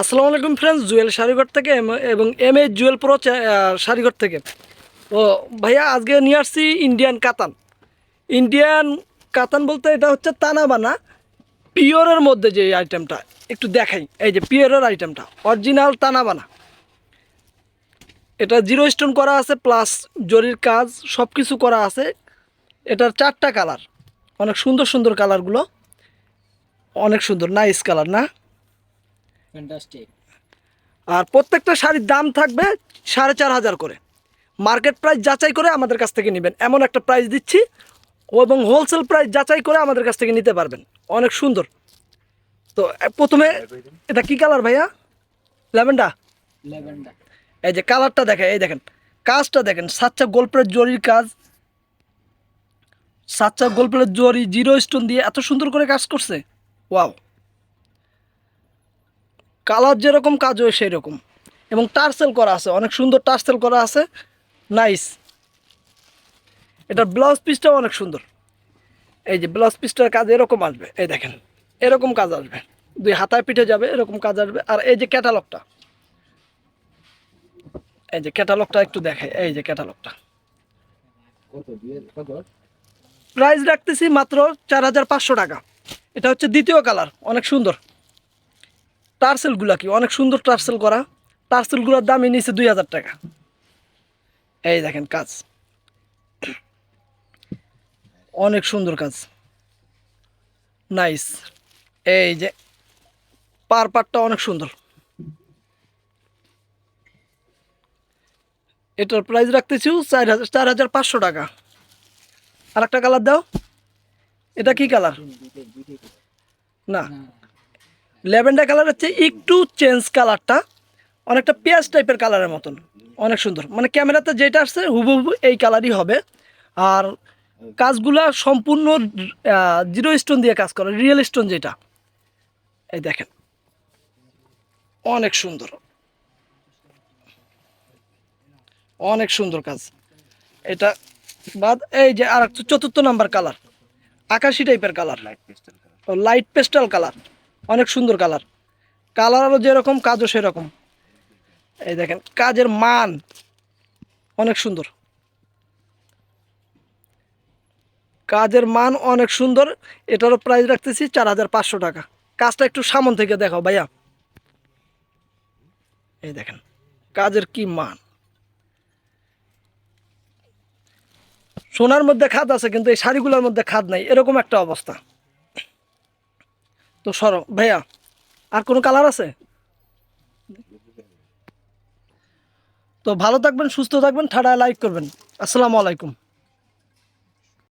আসসালামু আলাইকুম ফ্রেন্ডস জুয়েল শাড়িঘর থেকে এবং এম এ জুয়েল প্রো শাড়িঘর থেকে। ও ভাইয়া, আজকে নিয়ে আসছি ইন্ডিয়ান কাতান ইন্ডিয়ান কাতান বলতে এটা হচ্ছে তানা বানা পিওরের মধ্যে যে আইটেমটা একটু দেখাই। এই যে পিওরের আইটেমটা অরিজিনাল তানাবানা। এটা জিরো স্টোন করা আছে প্লাস জরির কাজ সব কিছু করা আছে। এটার চারটা কালার অনেক সুন্দর সুন্দর কালারগুলো অনেক সুন্দর নাইস কালার না? ফ্যান্টাস্টিক আর প্রত্যেকটা শাড়ির দাম থাকবে সাড়ে চার হাজার করে। মার্কেট প্রাইস যাচাই করে আমাদের কাছ থেকে নেবেন। এমন একটা প্রাইস দিচ্ছি এবং হোলসেল প্রাইস যাচাই করে আমাদের কাছ থেকে নিতে পারবেন। অনেক সুন্দর। তো প্রথমে এটা কি কালার ভাইয়া? ল্যাভেন্ডার এই যে কালারটা দেখেন এই দেখেন। কাজটা দেখেন সাচ্চা গোল্পের জরির কাজ। সাচ্চা গোল্পের জরি জিরো স্টোন দিয়ে এত সুন্দর করে কাজ করছে। ওয়াও কালার যেরকম, কাজ হয় সেই রকম এবং টার্সেল করা আছে, অনেক সুন্দর টার্সেল করা আছে। নাইস। এটার ব্লাউজ পিসটাও অনেক সুন্দর। এই যে ব্লাউজ পিসটার কাজ এরকম আসবে, এই দেখেন, এরকম কাজ আসবে। দুই হাতায় পিঠে যাবে, এরকম কাজ আসবে। আর এই যে ক্যাটালগটা, এই যে ক্যাটালগটা একটু দেখে, এই যে ক্যাটালগটা। প্রাইস রাখতেছি মাত্র চার হাজার পাঁচশো টাকা। এটা হচ্ছে দ্বিতীয় কালার, অনেক সুন্দর। টার্সেলগুলা কি? অনেক সুন্দর টার্সেল করা। টার্সেলগুলোর দামই নিচে দুই হাজার টাকা। এই দেখেন কাজ। অনেক সুন্দর কাজ। নাইস। এই যে পার পারটা অনেক সুন্দর। এটার প্রাইস রাখতেছি চার হাজার চার হাজার পাঁচশো টাকা। আর একটা কালার দাও। এটা কি কালার? না। ল্যাভেন্ডার কালার হচ্ছে একটু চেঞ্জ কালারটা অনেকটা পেঁয়াজ টাইপের কালারের মতন অনেক সুন্দর। মানে ক্যামেরাতে যেটা আসছে হুবহু এই কালারই হবে। আর কাজগুলা সম্পূর্ণ জিরো স্টোন দিয়ে কাজ করে রিয়েল স্টোন যেটা। এই দেখেন অনেক সুন্দর। অনেক সুন্দর কাজ। এটা বাদ এই যে আর একটা চতুর্থ নাম্বার কালার আকাশি টাইপের কালার। Light pastel colour. অনেক সুন্দর কালার। কালারও যেরকম, কাজও সেরকম। এই দেখেন, কাজের মান অনেক সুন্দর। কাজের মান অনেক সুন্দর, এটারও প্রাইস রাখতেছি চার হাজার পাঁচশো টাকা। কাজটা একটু সামন থেকে দেখাও ভাইয়া। এই দেখেন, কাজের কি মান। সোনার মধ্যে খাদ আছে, কিন্তু এই শাড়িগুলোর মধ্যে খাদ নাই, এরকম একটা অবস্থা। তো সরো। ভাইয়া, আর কোনো কালার আছে? তো ভালো থাকবেন, সুস্থ থাকবেন, ঠাডায় লাইক করবেন। আসসালামু আলাইকুম।